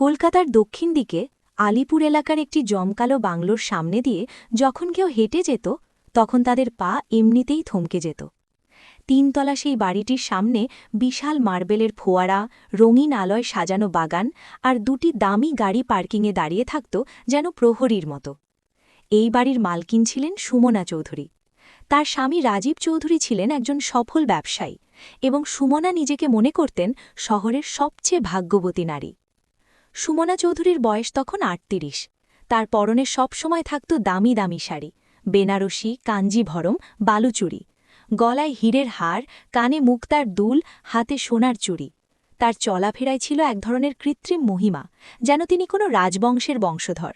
কলকাতার দক্ষিণ দিকে আলিপুর এলাকার একটি জমকালো বাংলোর সামনে দিয়ে যখন কেউ হেঁটে যেত, তখন তাদের পা এমনিতেই থমকে যেত। তিনতলা সেই বাড়িটির সামনে বিশাল মার্বেলের ফোয়ারা, রঙিন আলয় সাজানো বাগান আর দুটি দামি গাড়ি পার্কিংয়ে দাঁড়িয়ে থাকত যেন প্রহরীর মতো। এই বাড়ির মালকিন ছিলেন সুমনা চৌধুরী। তার স্বামী রাজীব চৌধুরী ছিলেন একজন সফল ব্যবসায়ী এবং সুমনা নিজেকে মনে করতেন শহরের সবচেয়ে ভাগ্যবতী নারী। সুমনা চৌধুরীর বয়স তখন আটত্রিশ। তার পরনে সবসময় থাকত দামি দামি শাড়ি, বেনারসি কাঞ্জিভরম বালুচুরি। গলায় হীরের হার, কানে মুক্তার দুল, হাতে সোনার চুড়ি। তার চলাফেরায় ছিল এক ধরনের কৃত্রিম মহিমা, যেন তিনি কোনো রাজবংশের বংশধর।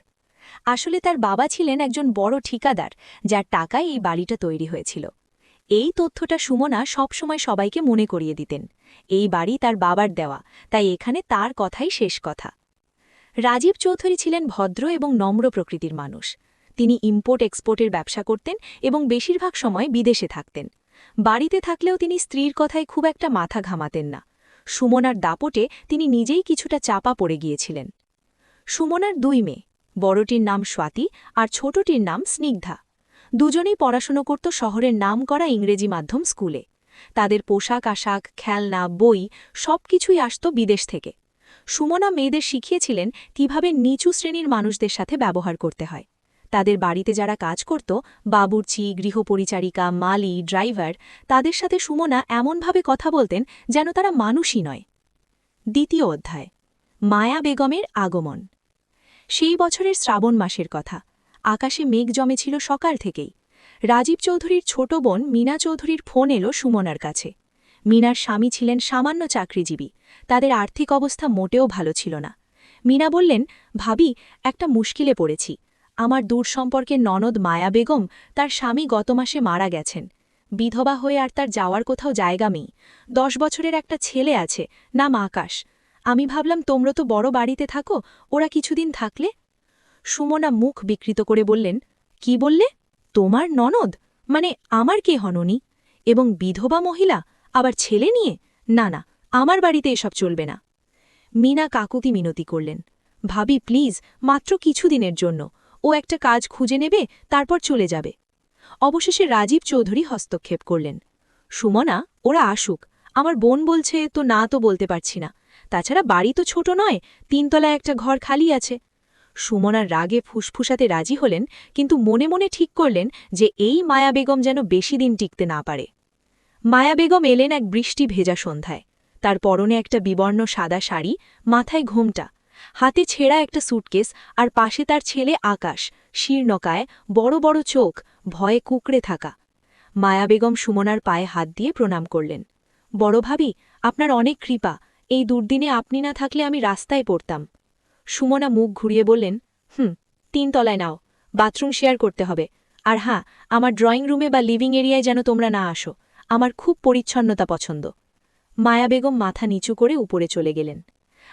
আসলে তার বাবা ছিলেন একজন বড় ঠিকাদার, যার টাকায় এই বাড়িটা তৈরি হয়েছিল। এই তথ্যটা সুমনা সবসময় সবাইকে মনে করিয়ে দিতেন। এই বাড়ি তার বাবার দেওয়া, তাই এখানে তার কথাই শেষ কথা। রাজীব চৌধুরী ছিলেন ভদ্র এবং নম্র প্রকৃতির মানুষ। তিনি ইম্পোর্ট এক্সপোর্টের ব্যবসা করতেন এবং বেশিরভাগ সময় বিদেশে থাকতেন। বাড়িতে থাকলেও তিনি স্ত্রীর কথায় খুব একটা মাথা ঘামাতেন না। সুমনার দাপটে তিনি নিজেই কিছুটা চাপা পড়ে গিয়েছিলেন। সুমনার দুই মেয়ে, বড়টির নাম স্বাতি আর ছোটটির নাম স্নিগ্ধা। দুজনেই পড়াশুনো করত শহরের নাম করা ইংরেজি মাধ্যম স্কুলে। তাদের পোশাক আশাক খেলনা, বই সবকিছুই আসত বিদেশ থেকে। সুমনা মেয়েদের শিখিয়েছিলেন কীভাবে নিচু শ্রেণির মানুষদের সাথে ব্যবহার করতে হয়। তাদের বাড়িতে যারা কাজ করত, বাবুর্চি, গৃহপরিচারিকা, মালি, ড্রাইভার, তাদের সাথে সুমনা এমনভাবে কথা বলতেন যেন তারা মানুষই নয়। দ্বিতীয় অধ্যায়, মায়া বেগমের আগমন। সেই বছরের শ্রাবণ মাসের কথা। আকাশে মেঘ জমেছিল সকাল থেকেই। রাজীব চৌধুরীর ছোট বোন মীনা চৌধুরীর ফোন এলো সুমনার কাছে। মিনার স্বামী ছিলেন সামান্য চাকরিজীবী। তাদের আর্থিক অবস্থা মোটেও ভালো ছিল না। মিনা বললেন, ভাবি, একটা মুশকিলে পড়েছি। আমার দূর সম্পর্কে ননদ মায়া বেগম তার স্বামী গত মাসে মারা গেছেন। বিধবা হয়ে আর তার যাওয়ার কোথাও জায়গা নেই। দশ বছরের একটা ছেলে আছে, নাম আকাশ। আমি ভাবলাম, তোমরা তো বড় বাড়িতে থাকো, ওরা কিছুদিন থাকলে? সুমনা মুখ বিকৃত করে বললেন, কি বললে? তোমার ননদ? মানে আমার কে হননি? এবং বিধবা মহিলা আবার ছেলে নিয়ে? না না, আমার বাড়িতে এসব চলবে না। মিনা কাকুতি মিনতি করলেন। ভাবি, প্লিজ, মাত্র কিছুদিনের জন্য। ও একটা কাজ খুঁজে নেবে, তারপর চলে যাবে। অবশেষে রাজীব চৌধুরী হস্তক্ষেপ করলেন। সুমনা, ওরা আসুক। আমার বোন বলছে, তো না তো বলতে পারছি না। তাছাড়া বাড়ি তো ছোট নয়, তিনতলায় একটা ঘর খালি আছে। সুমনার রাগে ফুসফুসাতে রাজি হলেন, কিন্তু মনে মনে ঠিক করলেন যে এই মায়া বেগম যেন বেশি দিন টিকতে না পারে। মায়া বেগম এলেন এক বৃষ্টি ভেজা সন্ধ্যায়। তার পরনে একটা বিবর্ণ সাদা শাড়ি, মাথায় ঘোমটা। হাতে ছেঁড়া একটা সুটকেস আর পাশে তার ছেলে আকাশ শীর্ণকায় বড় বড় চোখ, ভয়ে কুকড়ে থাকা। মায়া বেগম সুমনার পায়ে হাত দিয়ে প্রণাম করলেন। বড় ভাবি, আপনার অনেক কৃপা, এই দুর্দিনে আপনি না থাকলে আমি রাস্তায় পড়তাম। সুমনা মুখ ঘুরিয়ে বললেন, হুম, তিনতলায় নাও, বাথরুম শেয়ার করতে হবে। আর হ্যাঁ আমার ড্রয়িং রুমে বা লিভিং এরিয়ায় যেন তোমরা না আসো। আমার খুব পরিচ্ছন্নতা পছন্দ। মায়া বেগম মাথা নিচু করে উপরে চলে গেলেন।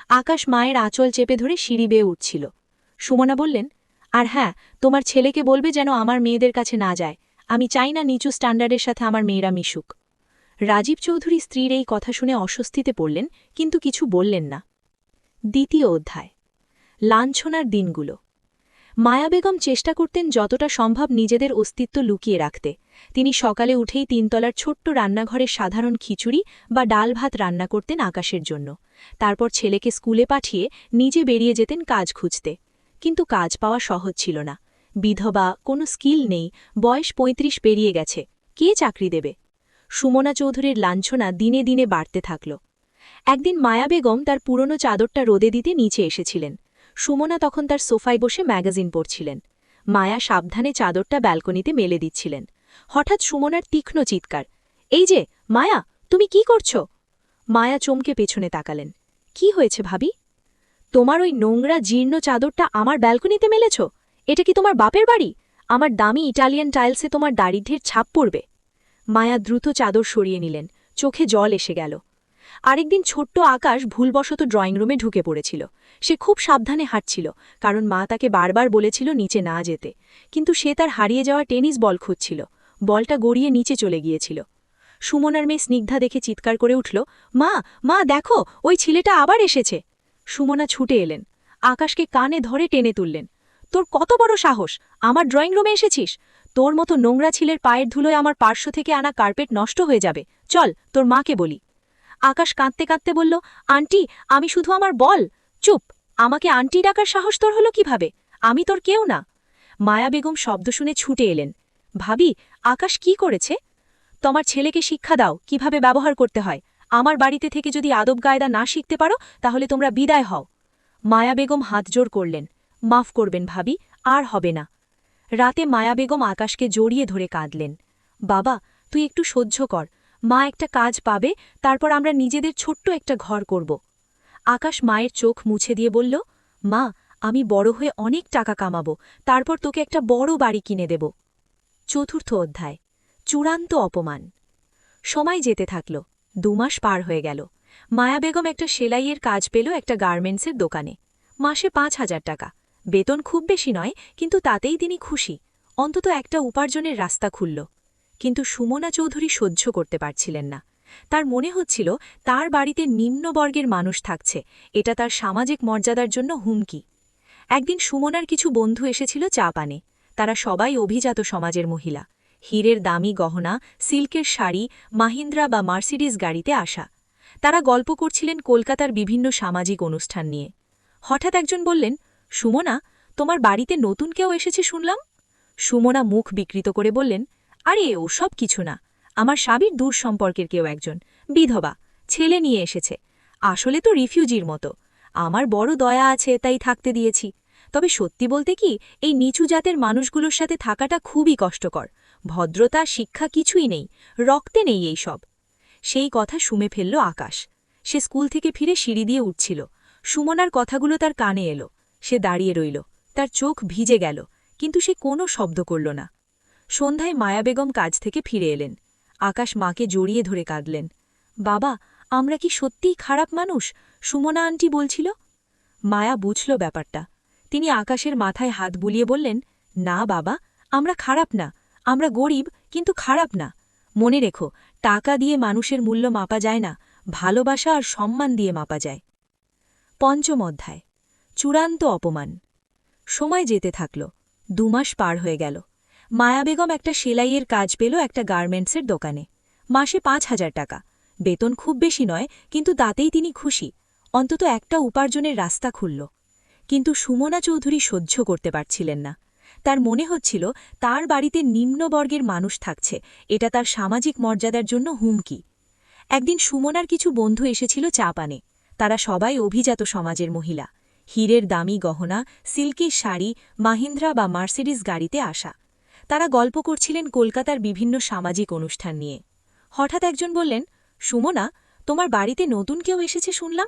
আকাশ মায়ের আঁচল চেপে ধরে সিঁড়ি বেয়ে উঠছিল। সুমনা বললেন, আর হ্যাঁ তোমার ছেলেকে বলবে যেন আমার মেয়েদের কাছে না যায়। আমি চাই না নিচু স্ট্যান্ডার্ডের সাথে আমার মেয়েরা মিশুক। রাজীব চৌধুরী স্ত্রীর এই কথা শুনে অস্বস্তিতে পড়লেন, কিন্তু কিছু বললেন না। দ্বিতীয় অধ্যায়, লাঞ্ছনার দিনগুলো। মায়া বেগম চেষ্টা করতেন যতটা সম্ভব নিজেদের অস্তিত্ব লুকিয়ে রাখতে। তিনি সকালে উঠেই তিনতলার ছোট্ট রান্নাঘরে সাধারণ খিচুড়ি বা ডাল ভাত রান্না করতেন আকাশের জন্য। তারপর ছেলেকে স্কুলে পাঠিয়ে নিজে বেরিয়ে যেতেন কাজ খুঁজতে। কিন্তু কাজ পাওয়া সহজ ছিল না। বিধবা, কোনো স্কিল নেই, বয়স ৩৫ পেরিয়ে গেছে, কে চাকরি দেবে? সুমনা চৌধুরীর লাঞ্ছনা দিনে দিনে বাড়তে থাকল। একদিন মায়া বেগম তার পুরনো চাদরটা রোদে দিতে নিচে এসেছিলেন। সুমনা তখন তার সোফায় বসে ম্যাগাজিন পড়ছিলেন। মায়া সাবধানে চাদরটা ব্যালকনিতে মেলে দিচ্ছিলেন। হঠাৎ সুমনার তীক্ষ্ণ চিৎকার। এই যে, মায়া, তুমি কি করছ? মায়া চমকে পেছনে তাকালেন। কি হয়েছে ভাবি? তোমার ওই নোংরা জীর্ণ চাদরটা আমার ব্যালকনিতে মেলেছ? এটা কি তোমার বাপের বাড়ি? আমার দামি ইটালিয়ান টাইলসে তোমার দারিদ্র্যের ছাপ পড়বে? মায়া দ্রুত চাদর সরিয়ে নিলেন। চোখে জল এসে গেল। আরেকদিন ছোট্ট আকাশ ভুলবশত ড্রয়িং রুমে ঢুকে পড়েছিল। সে খুব সাবধানে হাঁটছিল, কারণ মা তাকে বারবার বলেছিল নিচে না যেতে। কিন্তু সে তার হারিয়ে যাওয়া টেনিস বল খুঁজছিল। বলটা গড়িয়ে নিচে চলে গিয়েছিল। সুমনার মেয়ে স্নিগ্ধা দেখে চিৎকার করে উঠল, মা মা, দেখো, ওই ছেলেটা আবার এসেছে। সুমনা ছুটে এলেন, আকাশকে কানে ধরে টেনে তুললেন, তোর কত বড় সাহস, আমার ড্রয়িং রুমে এসেছিস? তোর মতো নোংরা ছিলের পায়ের ধুলোয় আমার পার্শ্ব থেকে আনা কার্পেট নষ্ট হয়ে যাবে, চল, তোর মাকে বলি। আকাশ কাঁদতে কাঁদতে বলল, আন্টি, আমি শুধু আমার বল, চুপ, আমাকে আন্টি ডাকার সাহস তোর হলো কীভাবে? আমি তোর কেউ না। মায়া বেগম শব্দ শুনে ছুটে এলেন, ভাবি আকাশ কি করেছে? তোমার ছেলেকে শিক্ষা দাও, কীভাবে ব্যবহার করতে হয়। আমার বাড়িতে থেকে যদি আদব গায়দা না শিখতে পারো, তাহলে তোমরা বিদায় হও। মায়া বেগম হাতজোর করলেন। মাফ করবেন ভাবি, আর হবে না। রাতে মায়া বেগম আকাশকে জড়িয়ে ধরে কাঁদলেন। বাবা, তুই একটু সহ্য কর। মা একটা কাজ পাবে, তারপর আমরা নিজেদের ছোট্ট একটা ঘর করব। আকাশ মায়ের চোখ মুছে দিয়ে বলল, মা, আমি বড় হয়ে অনেক টাকা কামাবো। তারপর তোকে একটা বড় বাড়ি কিনে দেব। চতুর্থ অধ্যায়, চূড়ান্ত অপমান। সময় যেতে থাকল, দুমাস পার হয়ে গেল। মায়া বেগম একটা সেলাইয়ের কাজ পেল একটা গার্মেন্টসের দোকানে। মাসে পাঁচ হাজার টাকা। বেতন খুব বেশি নয়, কিন্তু তাতেই তিনি খুশি। অন্তত একটা উপার্জনের রাস্তা খুলল। কিন্তু সুমনা চৌধুরী সহ্য করতে পারছিলেন না। তার মনে হচ্ছিল, তার বাড়িতে নিম্নবর্গের মানুষ থাকছে, এটা তার সামাজিক মর্যাদার জন্য হুমকি। একদিন সুমনার কিছু বন্ধু এসেছিল চা পানে। তারা সবাই অভিজাত সমাজের মহিলা। হীরের দামি গহনা, সিল্কের শাড়ি, মাহিন্দ্রা বা মার্সিডিস গাড়িতে আসা। তারা গল্প করছিলেন কলকাতার বিভিন্ন সামাজিক অনুষ্ঠান নিয়ে। হঠাৎ একজন বললেন, সুমনা, তোমার বাড়িতে নতুন কেউ এসেছে শুনলাম? সুমনা মুখ বিকৃত করে বললেন, আরে, ও সব কিছু না। আমার স্বামীর দূর সম্পর্কের কেউ একজন, বিধবা, ছেলে নিয়ে এসেছে। আসলে তো রিফিউজির মতো। আমার বড় দয়া আছে, তাই থাকতে দিয়েছি। তবে সত্যি বলতে কি, এই নিচু জাতের মানুষগুলোর সাথে থাকাটা খুবই কষ্টকর। ভদ্রতা, শিক্ষা কিছুই নেই, রক্তে নেই এই সব। সেই কথা শুমে ফেলল আকাশ। সে স্কুল থেকে ফিরে সিঁড়ি দিয়ে উঠছিল। সুমনার কথাগুলো তার কানে এলো। সে দাঁড়িয়ে রইল। তার চোখ ভিজে গেল, কিন্তু সে কোনো শব্দ করল না। সন্ধ্যায় মায়া বেগম কাজ থেকে ফিরে এলেন। আকাশ মাকে জড়িয়ে ধরে কাঁদলেন। বাবা, আমরা কি সত্যিই খারাপ মানুষ? সুমনা আন্টি বলছিল। মায়া বুঝল ব্যাপারটা। তিনি আকাশের মাথায় হাত বুলিয়ে বললেন, না বাবা, আমরা খারাপ না, আমরা গরিব কিন্তু খারাপ না। মনে রেখো, টাকা দিয়ে মানুষের মূল্য মাপা যায় না, ভালোবাসা আর সম্মান দিয়ে মাপা যায়। পঞ্চম অধ্যায়, চূড়ান্ত অপমান। সময় যেতে থাকল, দুমাস পার হয়ে গেল। মায়া বেগম একটা সেলাইয়ের কাজ পেল একটা গার্মেন্টসের দোকানে। মাসে পাঁচ হাজার টাকা। বেতন খুব বেশি নয়, কিন্তু তাতেই তিনি খুশি। অন্তত একটা উপার্জনের রাস্তা খুলল। কিন্তু সুমনা চৌধুরী সহ্য করতে পারছিলেন না। তার মনে হচ্ছিল, তার বাড়িতে নিম্নবর্গের মানুষ থাকছে, এটা তার সামাজিক মর্যাদার জন্য হুমকি। একদিন সুমনার কিছু বন্ধু এসেছিল চা পানে তারা সবাই অভিজাত সমাজের মহিলা। হীরের দামি গহনা, সিল্কের শাড়ি, মাহিন্দ্রা বা মার্সিডিস গাড়িতে আসা। তারা গল্প করছিলেন কলকাতার বিভিন্ন সামাজিক অনুষ্ঠান নিয়ে। হঠাৎ একজন বললেন, সুমনা, তোমার বাড়িতে নতুন কেউ এসেছে শুনলাম?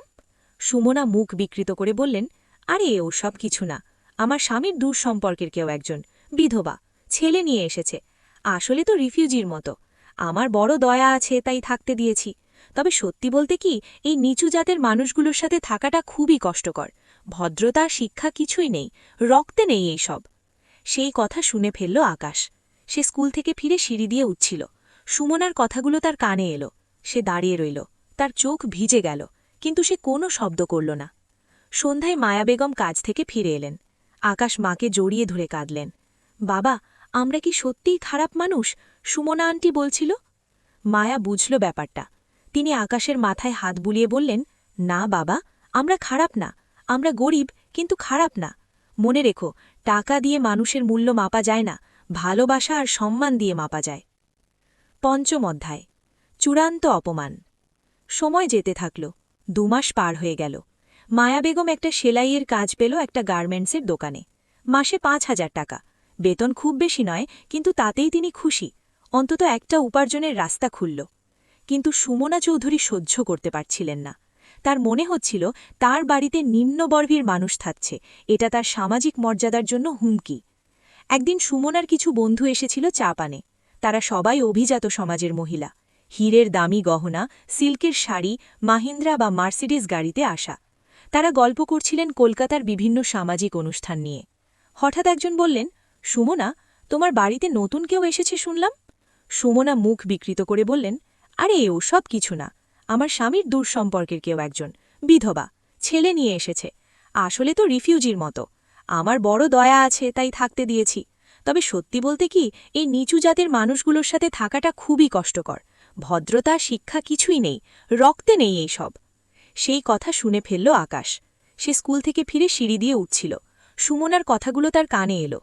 সুমনা মুখ বিকৃত করে বললেন আরে, ও সব কিছু না। আমার স্বামীর দূর সম্পর্কের কেউ একজন, বিধবা, ছেলে নিয়ে এসেছে। আসলে তো রিফিউজির মতো। আমার বড় দয়া আছে, তাই থাকতে দিয়েছি। তবে সত্যি বলতে কি, এই নিচু জাতের মানুষগুলোর সাথে থাকাটা খুবই কষ্টকর। ভদ্রতা, শিক্ষা কিছুই নেই, রক্তে নেই এই সব। সেই কথা শুনে ফেলল আকাশ। সে স্কুল থেকে ফিরে সিঁড়ি দিয়ে উঠছিল। সুমনার কথাগুলো তার কানে এলো। সে দাঁড়িয়ে রইল। তার চোখ ভিজে গেল। কিন্তু সে কোনো শব্দ করল না। সন্ধ্যায় মায়া বেগম কাজ থেকে ফিরে এলেন। আকাশ মাকে জড়িয়ে ধরে কাঁদলেন। বাবা, আমরা কি সত্যিই খারাপ মানুষ? সুমনা আন্টি বলছিল। মায়া বুঝল ব্যাপারটা। তিনি আকাশের মাথায় হাত বুলিয়ে বললেন, না বাবা, আমরা খারাপ না। আমরা গরিব, কিন্তু খারাপ না। মনে রেখো, টাকা দিয়ে মানুষের মূল্য মাপা যায় না, ভালোবাসা আর সম্মান দিয়ে মাপা যায়। পঞ্চম অধ্যায়। চূড়ান্ত অপমান। সময় যেতে থাকল। দুমাস পার হয়ে গেল। মায়া বেগম একটা সেলাইয়ের কাজ পেল একটা গার্মেন্টসের দোকানে। মাসে পাঁচ হাজার টাকা। বেতন খুব বেশি নয়, কিন্তু তাতেই তিনি খুশি। অন্তত একটা উপার্জনের রাস্তা খুলল। কিন্তু সুমনা চৌধুরী সহ্য করতে পারছিলেন না। তার মনে হচ্ছিল, তার বাড়িতে নিম্নবর্গের মানুষ থাকছে। এটা তার সামাজিক মর্যাদার জন্য হুমকি। একদিন সুমনার কিছু বন্ধু এসেছিল চা পানে তারা সবাই অভিজাত সমাজের মহিলা। হীরের দামি গহনা, সিল্কের শাড়ি, মাহিন্দ্রা বা মার্সিডিস গাড়িতে আসা। তারা গল্প করছিলেন কলকাতার বিভিন্ন সামাজিক অনুষ্ঠান নিয়ে। হঠাৎ একজন বললেন, সুমনা, তোমার বাড়িতে নতুন কেউ এসেছে শুনলাম? সুমনা মুখ বিকৃত করে বললেন, আরে, ও সব কিছু না। আমার স্বামীর দূর সম্পর্কের কেউ একজন, বিধবা, ছেলে নিয়ে এসেছে। আসলে তো রিফিউজির মতো। আমার বড় দয়া আছে, তাই থাকতে দিয়েছি। তবে সত্যি বলতে কি, এই নিচু জাতের মানুষগুলোর সাথে থাকাটা খুবই কষ্টকর। ভদ্রতা, শিক্ষা কিছুই নেই। রক্তে নেই এই সব। সেই কথা শুনে ফেলল আকাশ। সে স্কুল থেকে ফিরে সিঁড়ি দিয়ে উঠছিল। সুমনার কথাগুলো তার কানে এলো।